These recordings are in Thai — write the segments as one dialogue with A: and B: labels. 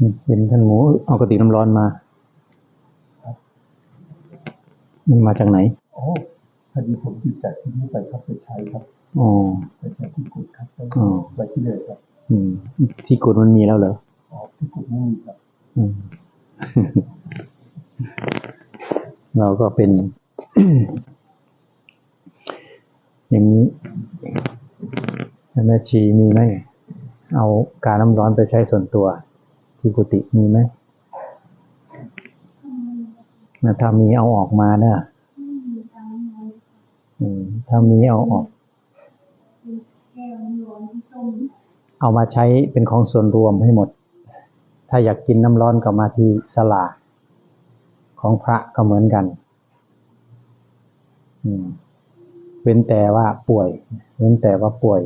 A: อืมเป็นท่านหมูเอากระติกน้ำร้อนมา มันมาจากไหน
B: โอ้พอดีผมหยิบจากที่นี่ไปครับไปใช้ครับ
A: อ๋อ
B: ไปใช้ที่กุดครับไป
A: อ๋อ
B: ไปที่เลยครับ
A: อืม ที่กุดมันมีแล้วเหรอ
B: อ๋อที่กุดไม่มีครับ
A: อืม เราก็เป็น อย่างนี้แม่ชีมีไหมเอาการน้ำร้อนไปใช้ส่วนตัว ที่กุฏิมีไหมนะถ้ามีเอาออกมาเนะอืมถ้ามีเอาออก เอามาใช้เป็นของส่วนรวมให้หมด ถ้าอยากกินน้ำร้อนก็มาที่สลาของพระก็เหมือนกันอืมเว้นแต่ว่าป่วย เว้นแต่ว่าป่วย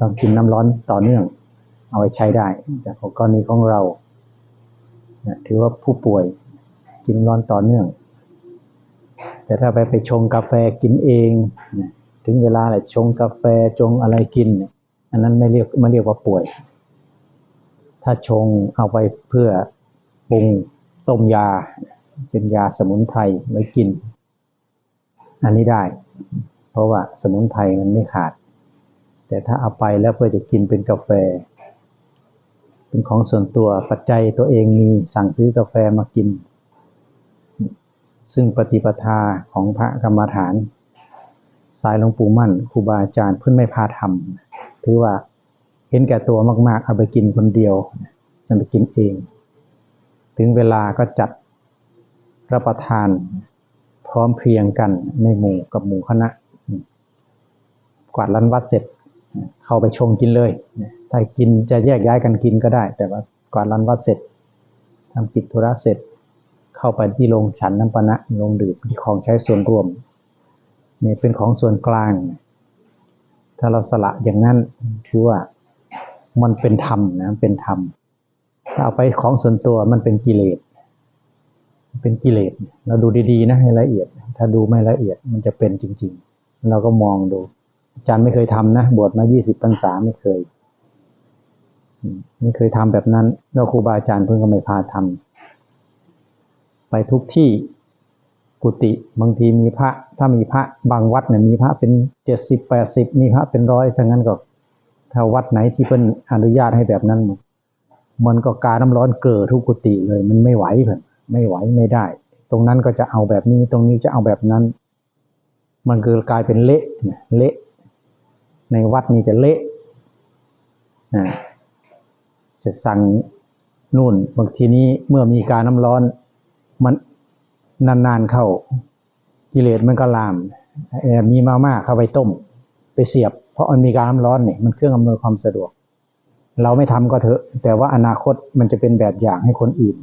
A: ต้องกินน้ำร้อนต่อเนื่อง เอาไว้ใช้ได้ แต่ของกรณีของเรานะ ถือว่าผู้ป่วยกินร้อนต่อเนื่อง แต่ถ้าไปไปชงกาแฟกินเองนะถึงเวลาแหละชงกาแฟชงอะไรกิน อันนั้นไม่เรียกไม่เรียกว่าป่วย ถ้าชงเอาไปเพื่อปรุงต้มยา เป็นยาสมุนไพรไว้กิน อันนี้ได้ เพราะว่าสมุนไพรมันไม่ขาด แต่ถ้าเอาไปแล้วเพื่อจะกินเป็นกาแฟ เป็นของส่วนตัวปัจจัยตัวเองมีสั่งซื้อกาแฟมากิน ซึ่งปฏิปทาของพระกรรมฐาน สายหลวงปู่มั่นครูบาอาจารย์เพื่อนไม่พาทำถือว่าเห็นแก่ตัวมาก ๆ เอาไปกินคนเดียวมันไปกินเอง ถึงเวลาก็จัดรับประทานพร้อมเพรียงกันในหมู่กับหมู่คณะ กวาดลันวัดเสร็จเข้าไปชงกินเลย ถ้ากินจะแยกย้ายกันกินก็ได้ แต่ว่ากวาดลันวัดเสร็จทำกิจธุระเสร็จ เข้าไปที่โรงฉันน้ำปะนะโรงดื่มที่ของใช้ส่วนรวมเนี่ยเป็นของส่วนกลาง ถ้าเราสละอย่างนั้นถือว่ามันเป็นธรรมนะเป็นธรรมถ้าเอาไปของส่วนตัวมันเป็นกิเลสเป็นกิเลสเราดูดีๆนะให้ละเอียด ถ้าดูไม่ละเอียดมันจะเป็นจริง ๆ เราก็มองดูอาจารย์ไม่เคยทำนะ บวชมายี่สิบพรรษาไม่เคย ไม่เคยทำแบบนั้นแล้วครูบาอาจารย์เพิ่งก็ไม่พาทำไปทุกที่กุฏิบางทีมีพระ ถ้ามีพระบางวัดเนี่ยมีพระเป็นเจ็ดสิบแปดสิบมีพระเป็นร้อยทั้งนั้นก็ถ้าวัดไหนที่เพิ่นอนุญาตให้แบบนั้น มันก็การน้ำร้อนเกลือทุกกุฏิเลย มันไม่ไหวเพิ่นไม่ไหวไม่ได้ ตรงนั้นก็จะเอาแบบนี้ตรงนี้จะเอาแบบนั้น มันคือกลายเป็นเละเละ ในวัดนี่จะเละนะ จะสั่งนู่นบางทีนี้เมื่อมีการน้ำร้อนมันนานๆเข้ากิเลสมันก็ลามมีมาม่าเข้าไปต้ม ไปเสียบ เพราะมันมีการน้ำร้อนเนี่ยมันเครื่องอำนวยความสะดวก เราไม่ทำก็เถอะ แต่ว่าอนาคตมันจะเป็นแบบอย่างให้คนอื่น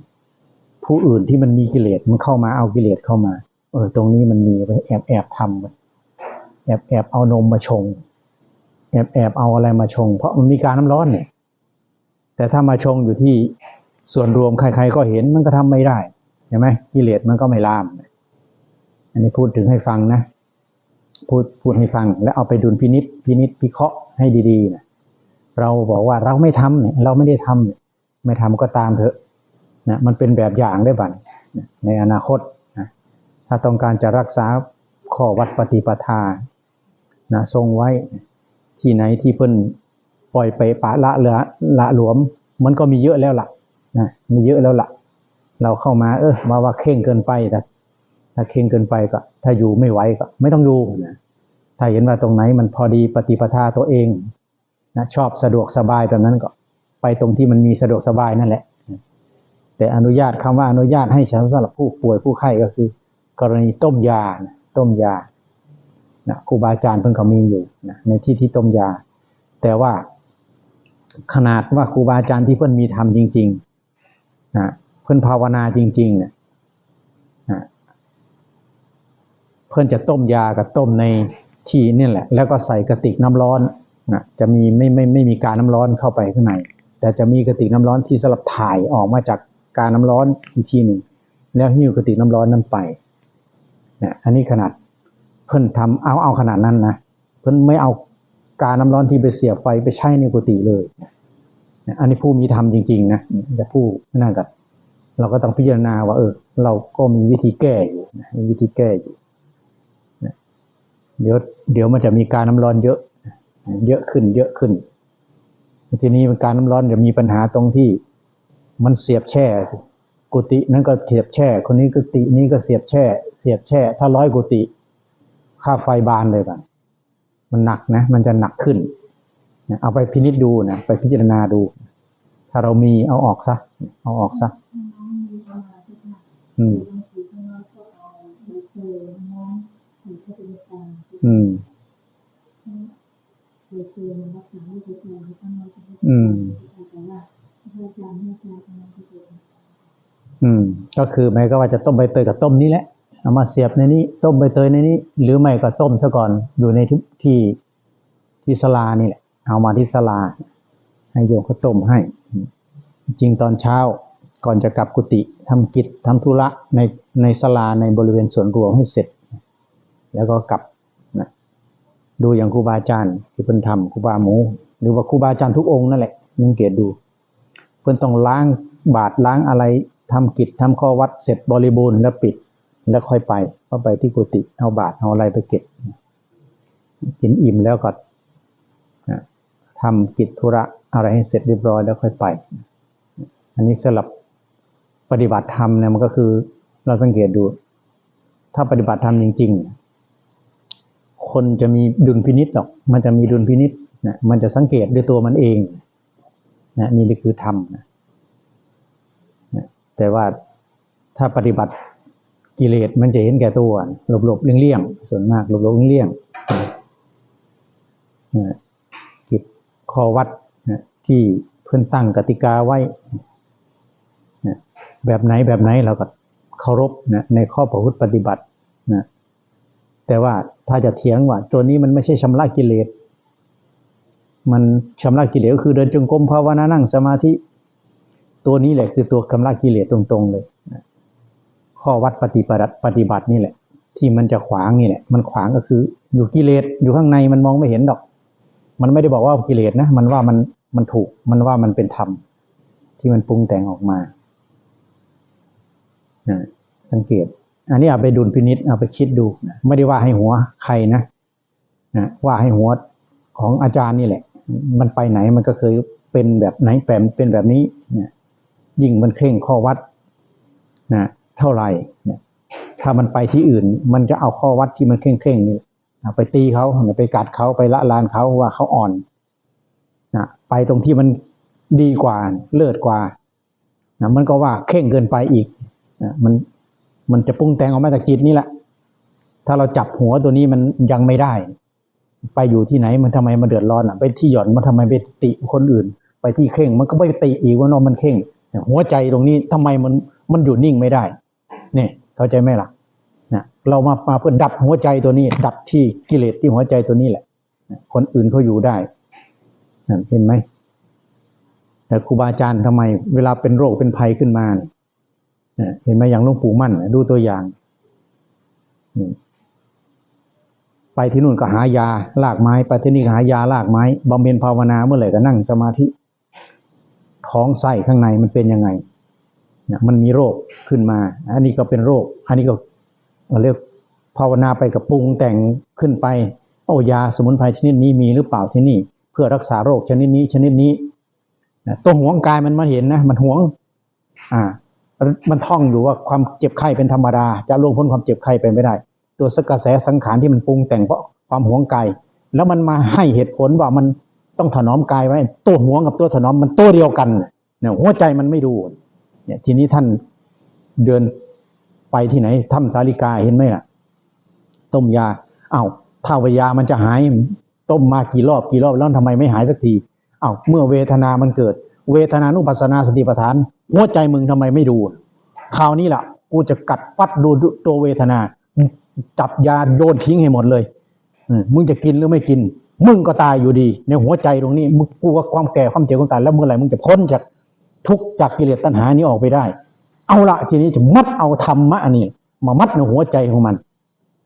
A: ผู้อื่นที่มันมีกิเลสมันเข้ามาเอากิเลสเข้ามา เออ ตรงนี้มันมีไปแอบแอบทำไปแอบแอบเอานมมาชง แอบแอบเอาอะไรมาชง เพราะมันมีการน้ำร้อนเนี่ย แต่ถ้ามาชงอยู่ที่ส่วนรวมใครๆก็เห็นมันก็ทำไม่ได้ใช่ไหมกิเลสมันก็ไม่ลาม อันนี้พูดถึงให้ฟังนะ พูดพูดให้ฟัง แล้วเอาไปดุลพินิษพินิษพิเคราะห์ให้ดีๆนะเราบอกว่าเราไม่ทำเนี่ยเราไม่ได้ทำเนี่ยไม่ทำก็ตามเถอะนะมันเป็นแบบอย่างได้บัดนะในอนาคตนะถ้าต้องการจะรักษาข้อวัดปฏิปทานะทรงไว้ที่ไหนที่เพิ่น ปล่อยไปปะละเหลือละหลวม มันก็มีเยอะแล้วล่ะนะมีเยอะแล้วล่ะ เราเข้ามา เออมาว่าเข่งเกินไปแต่ถ้าเข่งเกินไปก็ ถ้าอยู่ไม่ไหวก็ ไม่ต้องอยู่นะถ้าเห็นว่าตรงไหนมันพอดีปฏิปทาตัวเองนะชอบสะดวกสบายแบบนั้นก็ ไปตรงที่มันมีสะดวกสบายนั่นแหละ แต่อนุญาตคำว่าอนุญาตให้ฉันสำหรับผู้ป่วยผู้ไข้ก็คือ กรณีต้มยานะต้มยานะครูบาอาจารย์เพิ่งเขามีอยู่นะในที่ที่ต้มยา แต่ว่า ขนาดว่าครูบาอาจารย์ที่เพิ่อนมีทำจริงๆนะเพิ่อนภาวนาจริงๆเนี่ยเพิ่อนจะต้มยากับต้มในที่นี่แหละ แล้วก็ใส่กระติกน้ำร้อนนะจะมีไม่ไม่ไม่มีการน้ำร้อนเข้าไปข้างใน แต่จะมีกระติกน้ำร้อนที่สำหรับถ่ายออกมาจากการน้ำร้อนอีกทีหนึ่งแล้วหิ้วกระติกน้ำร้อนนั้นไปเนี่ยอันนี้ขนาดเพิ่อนทำเอาเอาขนาดนั้นนะเพิ่อนไม่เอา การน้ำร้อนที่ไปเสียบไฟไปใช้ในกุฏิเลย อันนี้ผู้มีธรรมจริง ๆ นะแต่ผู้นั่นกับเราก็ต้องพิจารณาว่า เออ เราก็มีวิธีแก้อยู่มีวิธีแก้อยู่เดี๋ยวเดี๋ยวมันจะมีการน้ำร้อนเยอะ เยอะขึ้น เยอะขึ้น ทีนี้การน้ำร้อนจะมีปัญหาตรงที่มันเสียบแช่สิกุฏินั้นก็เสียบแช่ คนนี้กุฏินี้ก็เสียบแช่ เสียบแช่ ถ้าร้อยกุฏิค่าไฟบานเลยกัน มันหนักนะ มันจะหนักขึ้น เอาไปพินิจดูนะ ไปพิจารณาดู ถ้าเรามีเอาออกซะ เอาออกซะ อืม อืม อืมอืม ก็คือหมายก็ว่าจะต้มใบเตยกับต้มนี้แหละ เอามาเสียบในนี้ต้มใบเตยในนี้ หรือไม่ก็ต้มซะก่อนอยู่ในทุกที่ที่ศาลานี่แหละ เอามาที่ศาลา ให้โยมเขาต้มให้ จริงตอนเช้าก่อนจะกลับกุฏิทำกิจทำธุระในในศาลาในบริเวณส่วนรวมให้เสร็จ แล้วก็กลับนะดูอย่างครูบาอาจารย์ที่เพิ่นทำครูบาหมู หรือว่าครูบาอาจารย์ทุกองค์นั่นแหละมึงเกตดู เพิ่นต้องล้างบาทล้างอะไรทำกิจทำข้อวัดเสร็จบริบูรณ์แล้วปิด แล้วค่อยไปก็ไปที่กุฏิเอาบาทเอาอะไรไปเก็บ กินอิ่มแล้วก็ทำกิจธุระอะไรให้เสร็จเรียบร้อยแล้วค่อยไป อันนี้สำหรับปฏิบัติธรรมเนี่ยมันก็คือเราสังเกตดู ถ้าปฏิบัติธรรมจริง ๆ คนจะมีดุลพินิษหรอก มันจะมีดุลพินิษนะมันจะสังเกตด้วยตัวมันเองนะนี่คือธรรมนะนะแต่ว่าถ้าปฏิบัติ กิเลสมันจะเห็นแก่ตัวหลบหลบเลี่ยงๆส่วนมากหลบหลบเลี่ยงๆนะกิจข้อวัดที่เพื่อนตั้งกติกาไว้ แบบไหนแบบไหนเราก็เคารพนในข้อประพฤติปฏิบัตินะแต่ว่าถ้าจะเถียงว่า ตัวนี้มันไม่ใช่ชำระกิเลส มันชำระกิเลสก็คือเดินจงกรมภาวนานั่งสมาธิ ตัวนี้แหละคือตัวชำระกิเลสตรงๆเลย ข้อวัดปฏิบัติปฏิบัตินี่แหละ ที่มันจะขวางนี่แหละมันขวางก็คือ อยู่กิเลสอยู่ข้างในมันมองไม่เห็นดอก มันไม่ได้บอกว่ากิเลสนะมันว่ามันมันถูกมันว่ามันเป็นธรรมที่มันปรุงแต่งออกมานะสังเกต อันนี้เอาไปดุลพินิษเอาไปคิดดูนะไม่ได้ว่าให้หัวใครนะนะว่าให้หัวของอาจารย์นี่แหละ มันไปไหนมันก็เคยเป็นแบบไหนแปมเป็นแบบนี้นะยิ่งมันเคร่งข้อวัดนะ เท่าไหร่เนี่ยถ้ามันไปที่อื่น มันจะเอาข้อวัดที่มันเคร่งเคร่งๆนี่ไปตีเขาไปกัดเขาไปละลานเขาว่าเขาอ่อนนะไปตรงที่มันดีกว่าเลิศกว่านะมันก็ว่าเคร่งเกินไปอีกนะมันมันจะปรุงแต่งออกมาจากจิตนี่แหละ ถ้าเราจับหัวตัวนี้มันยังไม่ได้ ไปอยู่ที่ไหนมันทำไมมันเดือดร้อนอะ ไปที่หย่อนมันทำไมไปติคนอื่น ไปที่เคร่งมันก็ไม่ไปติอีกว่าเนอะมันเคร่งหัวใจตรงนี้ทำไมมัน มันอยู่นิ่งไม่ได้เนี่ยเข้าใจไหมล่ะนะเรามามาเพื่อดับหัวใจตัวนี้ ดับที่กิเลสที่หัวใจตัวนี้แหละคนอื่นเขาอยู่ได้นะเห็นไหมแต่ครูบาอาจารย์ทำไม เวลาเป็นโรคเป็นภัยขึ้นมาเนี่ยเห็นไหมอย่างหลวงปู่มั่น ดูตัวอย่างไปที่นู่นก็หายาลากไม้ไปที่นี่ก็หายาลากไม้บำเพ็ญภาวนาเมื่อไหร่ก็นั่งสมาธิ ท้องไส้ข้างในมันเป็นยังไง มันมีโรคขึ้นมา อันนี้ก็เป็นโรค อันนี้ก็เรียกภาวนาไปกับปรุงแต่งขึ้นไปโอ้ยาสมุนไพรชนิดนี้มีหรือเปล่าที่นี่ เพื่อรักษาโรคชนิดนี้ชนิดนี้นะตัวหวงกายมันมาเห็นนะมันห่วง อ่า มันท่องอยู่ว่าความเจ็บไข้เป็นธรรมดา จะล่วงพ้นความเจ็บไข้ไปไม่ได้ ตัวสกระแสสังขารที่มันปรุงแต่งเพราะความหวงกายแล้วมันมาให้เหตุผลว่ามันต้องถนอมกายไว้ ตัวหวงกับตัวถนอมมันตัวเดียวกันเนี่ยหัวใจมันไม่ดู เนี่ยทีนี้ท่านเดินไปที่ไหนถ้ำสาลิกาเห็นไหมล่ะ ต้มยาอ้าวถ้าวายามันจะหายต้มมากี่รอบกี่รอบแล้วทำไมไม่หายสักทีอ้าวเมื่อเวทนามันเกิด เวทนานุปัสสนาสติปัฏฐานหัวใจมึงทำไมไม่ดูคราวนี้ล่ะ กูจะกัดฟัดดูตัวเวทนา จับยาโยนทิ้งให้หมดเลยมมึงจะกินหรือไม่กิน มึงก็ตายอยู่ดี ในหัวใจตรงนี้มึงกูว่าความแก่ความเจ็บความตายแล้วเมื่อไหร่มึงจะพ้นจาก ทุกจากกิเลสตัณหานี้ออกไปได้ เอาละทีนี้จะมัดเอาธรรมะอันนี้ มามัดในหัวใจของมัน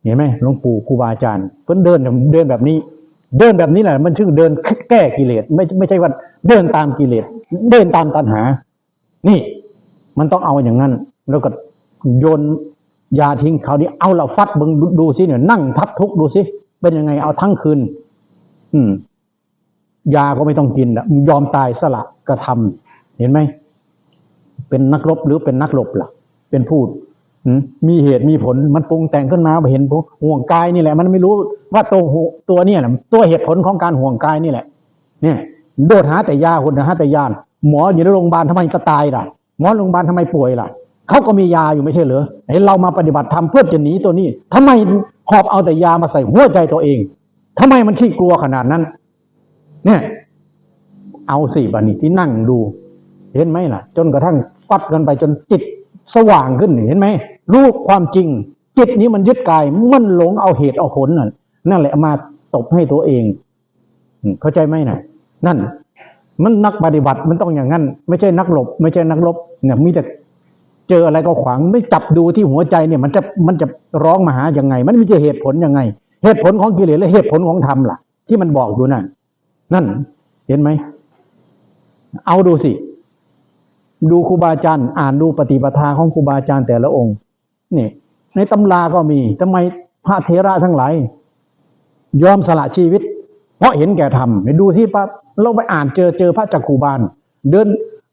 A: เห็นไหมหลวงปู่ครูบาอาจารย์เพิ่นเดินเดินแบบนี้ เดินแบบนี้แหละ มันชื่อเดินแก้กิเลสไม่ไม่ใช่ว่าเดินตามกิเลสเดินตามตัณหา นี่ มันต้องเอาอย่างนั้น แล้วก็โยนยาทิ้งเขานี้เอาละฟัดเบิงดูดูสิเนี่ยนั่งทับทุกข์ดูสิเป็นยังไงเอาทั้งคืน อืมยาก็ไม่ต้องกินละยอมตายสละกระทำ เห็นไหมเป็นนักรบหรือเป็นนักรบล่ะ เป็นผู้มีเหตุมีผลมันปรุงแต่งขึ้นมาเห็นห่วงกายนี่แหละ มันไม่รู้ว่าตัวตัวเนี่ยแหละตัวเหตุผลของการห่วงกายนี่แหละ เนี่ยโดดหาแต่ยาคนหาแต่ยาหมออยู่ในโรงพยาบาลทำไมก็ตายล่ะ หมอโรงพยาบาลทำไมป่วยล่ะเขาก็มียาอยู่ไม่ใช่เหรอเห็นเรามาปฏิบัติธรรมเพื่อจะหนีตัวนี้ทำไมหอบเอาแต่ยามาใส่หัวใจตัวเองทำไมมันขี้กลัวขนาดนั้น เนี่ย เอาสิบันนี้ที่นั่งดู เห็นไหมล่ะ จนกระทั่งฟัดกันไปจนจิตสว่างขึ้นเห็นไหมรู้ความจริง จิตนี้มันยึดกายมันหลงเอาเหตุเอาผลนั่นนั่นแหละมาตบให้ตัวเองเข้าใจไหมน่ะนั่น มันนักปฏิบัติมันต้องอย่างนั้น ไม่ใช่นักหลบ ไม่ใช่นักลบเนี่ยมีแต่เจออะไรก็ขวางไม่จับดูที่หัวใจเนี่ย มันจะมันจะร้องมาหาอยังไง มันมีจะเหตุผลยังไง เหตุผลของกิเลสและเหตุผลของธรรมล่ะ ที่มันบอกอยู่นั่นนั่น เห็นไหมเอาดูสิ ดูครูบาอาจารย์อ่านดูปฏิปทาของครูบาอาจารย์แต่ละองค์นี่ในตำราก็มีทำไมพระเทระทั้งหลายยอมสละชีวิต เพราะเห็นแก่ธรรมไปดูที่พระเราไปอ่านเจอเจอพระจักคูบาล เดิน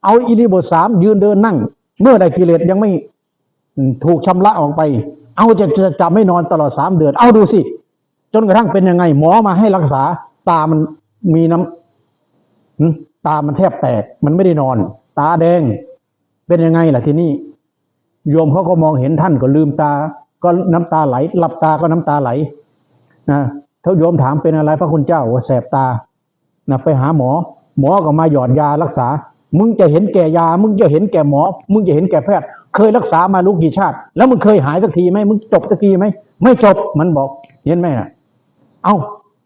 A: เอาอิริบทสามยืนเดินนั่ง เมื่อใดกิเลสยังไม่ถูกชำระออกไป เอาจะจะจะไม่นอนตลอดสามเดือน เอาดูสิ จนกระทั่งเป็นยังไง หมอมาให้รักษา ตามันมีน้ำตามันแทบแตก มันไม่ได้นอน ตาแดง เป็นยังไงล่ะที่นี้โยมเขาก็มองเห็นท่านก็ลืมตา ก็น้ำตาไหล หลับตาก็น้ำตาไหลนะถ้าโยมถามเป็นอะไรพระคุณเจ้าว่าแสบตานะไปหาหมอ หมอก็มาหยอดยารักษา มึงจะเห็นแก่ยา มึงจะเห็นแก่หมอ มึงจะเห็นแก่แพทย์ เคยรักษามาลูกกี่ชาติ แล้วมึงเคยหายสักทีไหมมึงจบสักทีไหมไม่จบมันบอกเห็นไหมน่ะเอ้า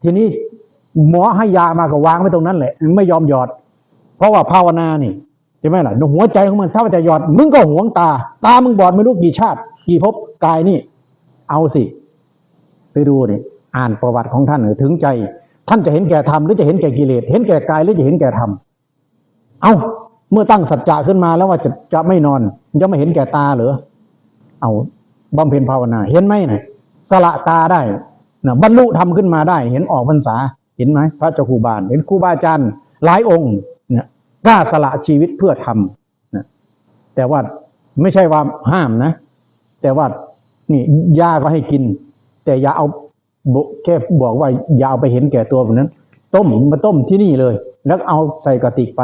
A: ทีนี้หมอให้ยามาก็วางไว้ตรงนั้นแหละ ไม่ยอมหยอด เพราะว่าภาวนานี่ ใช่ไหมล่ะหัวใจของมันถ้าว่าจะหยอดมึงก็หวงตา ตามึงบอดไม่รู้กี่ชาติ กี่ภพกายนี่ เอาสิ ไปดูนี่อ่านประวัติของท่านหรือถึงใจ ท่านจะเห็นแก่ธรรมหรือจะเห็นแก่กิเลสเห็นแก่กายหรือจะเห็นแก่ธรรมเอาเมื่อตั้งสัจจะขึ้นมาแล้วว่าจะจะไม่นอนจะไม่เห็นแก่ตาเหรอเอาบำเพ็ญภาวนา เห็นไหมนะสละตาได้นะบรรลุธรรมขึ้นมาได้ เห็นออกพรรษาเห็นไหมพระเจ้าครูบาลเห็นครูบาอาจารย์หลายองค์เนี่ย กล้าสละชีวิตเพื่อทำนะแต่ว่าไม่ใช่ว่าห้ามนะ แต่ว่านี่ยาก็ให้กิน แต่อย่าเอาแค่บอกว่าอย่าเอาไปเห็นแก่ตัวแบบนั้น ต้มมาต้มที่นี่เลย แล้วเอาใส่กระติกไป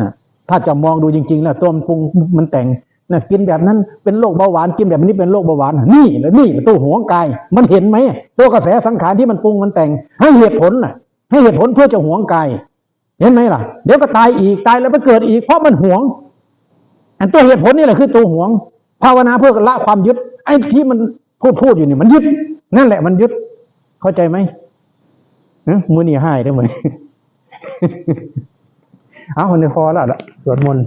A: นะถ้าจะมองดูจริงๆแล้วต้มปรุงมันแต่งนะกินแบบนั้นเป็นโรคเบาหวานกินแบบนี้เป็นโรคเบาหวาน นี่แหละนี่ตัวหัวกาย มันเห็นไหมตัวกระแสสังขารที่มันปรุงมันแต่ง ให้เหตุผลน่ะให้เหตุผลเพื่อจะหวงกาย เห็นไหมล่ะ เดี๋ยวก็ตายอีกตายแล้วไปเกิดอีก เพราะมันหวง อันตัวเหตุผลนี่แหละคือตัวหวง ภาวนาเพื่อละความยึด ไอ้ที่มันพูดพูดอยู่นี่มันยึด นั่นแหละมันยึด เข้าใจไหมมือนี่ให้ได้ไหมเอาคนนี้พอแล้วละสวดมนต์